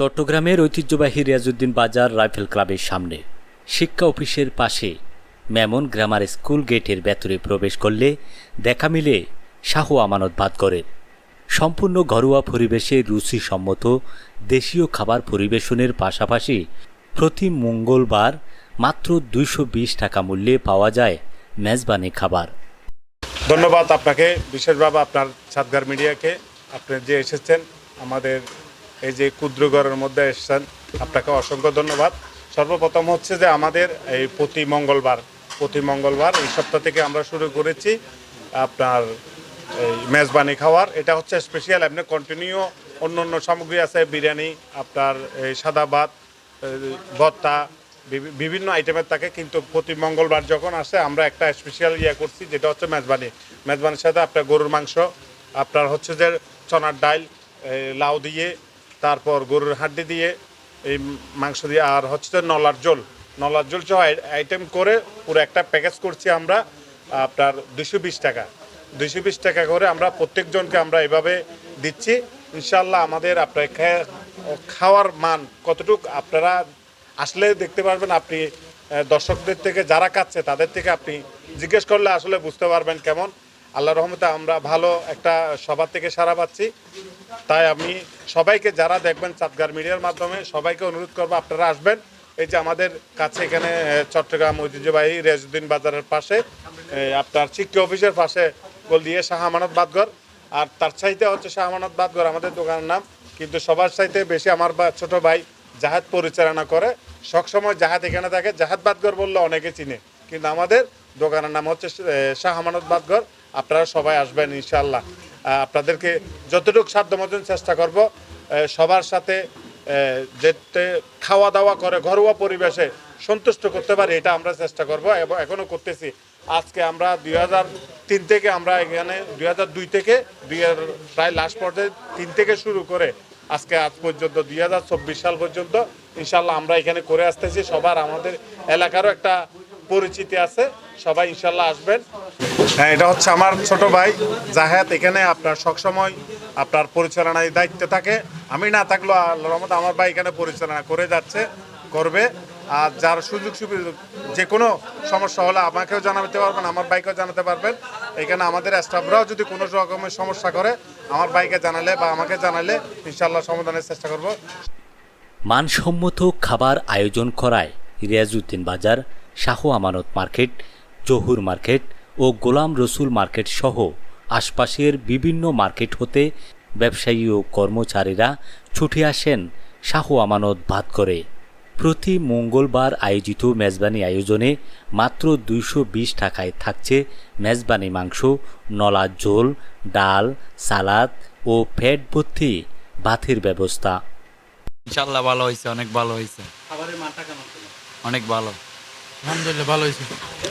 চট্টগ্রামের ঐতিহ্যবাহী রিয়াজুদ্দিন বাজার রাইফেল ক্লাবের সামনে শিক্ষা অফিসের পাশে মেমন গ্রামার স্কুল গেটের ভেতরে প্রবেশ করলে দেখা মিলে শাহ আমানত ভাতগড়ের সম্পূর্ণ ঘরোয়া পরিবেশে রুচিসম্মত দেশীয় খাবার পরিবেশনের পাশাপাশি প্রতি মঙ্গলবার মাত্র দুইশো বিশ টাকা মূল্যে পাওয়া যায় মেজবানি খাবার। ধন্যবাদ আপনাকে। বিশেষভাবে আপনার সাতগার মিডিয়াকে, আপনি যে এসেছেন, আমাদের এই যে ক্ষুদ্রগড়ের মধ্যে এসেছেন, আপনাকে অসংখ্য ধন্যবাদ। সর্বপ্রথম হচ্ছে যে আমাদের এই প্রতি মঙ্গলবার প্রতি মঙ্গলবার এই সপ্তাহ থেকে আমরা শুরু করেছি আপনার এই মেজবানি খাওয়ার। এটা হচ্ছে স্পেশাল আপনি কন্টিনিউ অন্য অন্য সামগ্রী আছে, বিরিয়ানি, আপনার এই সাদা ভাত ভর্তা বিভিন্ন আইটেমের থাকে। কিন্তু প্রতি মঙ্গলবার যখন আসে, আমরা একটা স্পেশাল ইয়ে করছি, যেটা হচ্ছে মেজবানি। মেজবানির সাথে আপনার গরুর মাংস, আপনার হচ্ছে যে চনার ডাল লাউ দিয়ে তারপর গরুর হাড্ডি দিয়ে এই মাংস দিয়ে আর হচ্ছে নলার জল নলার জল সহ আইটেম করে পুরো একটা প্যাকেজ করছি আমরা, আপনার দুশো বিশ টাকা। দুশো বিশ টাকা করে আমরা প্রত্যেকজনকে আমরা এভাবে দিচ্ছি। ইনশাল্লাহ আমাদের আপনার খাওয়ার মান কতটুকু আপনারা আসলে দেখতে পারবেন, আপনি দর্শকদের থেকে যারা খাচ্ছে তাদের থেকে আপনি জিজ্ঞেস করলে আসলে বুঝতে পারবেন কেমন। আল্লাহ রহমতে আমরা ভালো একটা সবার থেকে সারা পাচ্ছি। তাই আমি সবাইকে যারা দেখবেন চাঁদগার মিডিয়ার মাধ্যমে, সবাইকে অনুরোধ করব আপনারা আসবেন। এই যে আমাদের কাছে এখানে চট্টগ্রাম ঐতিহ্যবাহী রেজুদ্দিন বাজারের পাশে আপনার শিক্ষা অফিসের পাশে গোল দিয়ে শাহ আমানত বাদগর আর তার চাইতে হচ্ছে শাহ আমানত বাদগর আমাদের দোকানের নাম। কিন্তু সবার চাইতে বেশি আমার ছোট ভাই জাহাজ পরিচালনা করে। সবসময় জাহাজ এখানে থাকে। জাহাজ বাদগর বললে অনেকে চিনে। কিন্তু আমাদের দোকানের নাম হচ্ছে শাহ আমানত বাদগর আপনারা সবাই আসবেন ইনশাল্লাহ আপনাদেরকে যতটুকু সাধ্য মতন চেষ্টা করব সবার সাথে যেতে খাওয়া দাওয়া করে, ঘরোয়া পরিবেশে সন্তুষ্ট করতে পারি, এটা আমরা চেষ্টা করব এবং এখনও করতেছি। আজকে আমরা দুই তিন থেকে আমরা এখানে, দুই দুই থেকে, দুই প্রায় লাস্ট পর্যায়ে তিন থেকে শুরু করে আজকে আজ পর্যন্ত, দুই হাজার চব্বিশ সাল পর্যন্ত ইনশাল্লাহ আমরা এখানে করে আসতেছি। সবার আমাদের এলাকারও একটা পরিচিতি আছে, সবাই ইনশাল্লাহ আসবেন। হ্যাঁ এটা হচ্ছে আমার ছোট ভাই জাহেদ। এখানে আপনার সবসময় আপনার পরিচালনায় দায়িত্বে থাকে। আমি না থাকলেও আল্লাহ রহমত আমার ভাই এখানে পরিচালনা করে যাচ্ছে, করবে। আর যার সুযোগ সুবিধা, যে কোনো সমস্যা হলে আমাকেও জানাতে পারবেন, আমার বাইকেও জানাতে পারবেন। এখানে আমাদের স্টাফরাও যদি কোনো রকমের সমস্যা করে, আমার বাইকে জানালে বা আমাকে জানালে ইনশাল্লাহ সমাধানের চেষ্টা করব। মানসম্মত খাবার আয়োজন করায় রিয়াজউদ্দিন বাজার, শাহ আমানত মার্কেট, জহুর মার্কেট ও গোলাম রসুল মার্কেট সহ আশপাশের বিভিন্ন মার্কেট হতে ব্যবসায়ী ও কর্মচারীরা ছুটে আসেন শাহ আমানত ভাত করে। প্রতি মঙ্গলবার আয়োজিত মেজবানি আয়োজনে মাত্র দুইশো বিশ টাকায় থাকছে মেজবানি মাংস নলা ঝোল ডাল সালাদ ও ফ্যাট ভর্তি ভাতের ব্যবস্থা। ইনশাল্লাহ ভালো হয়েছে অনেক ভালো হয়েছে। অনেক ভালো। আলহামদুলিল্লাহ ভালো হয়েছে।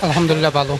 আলহামদুলিল্লাহ ভালো।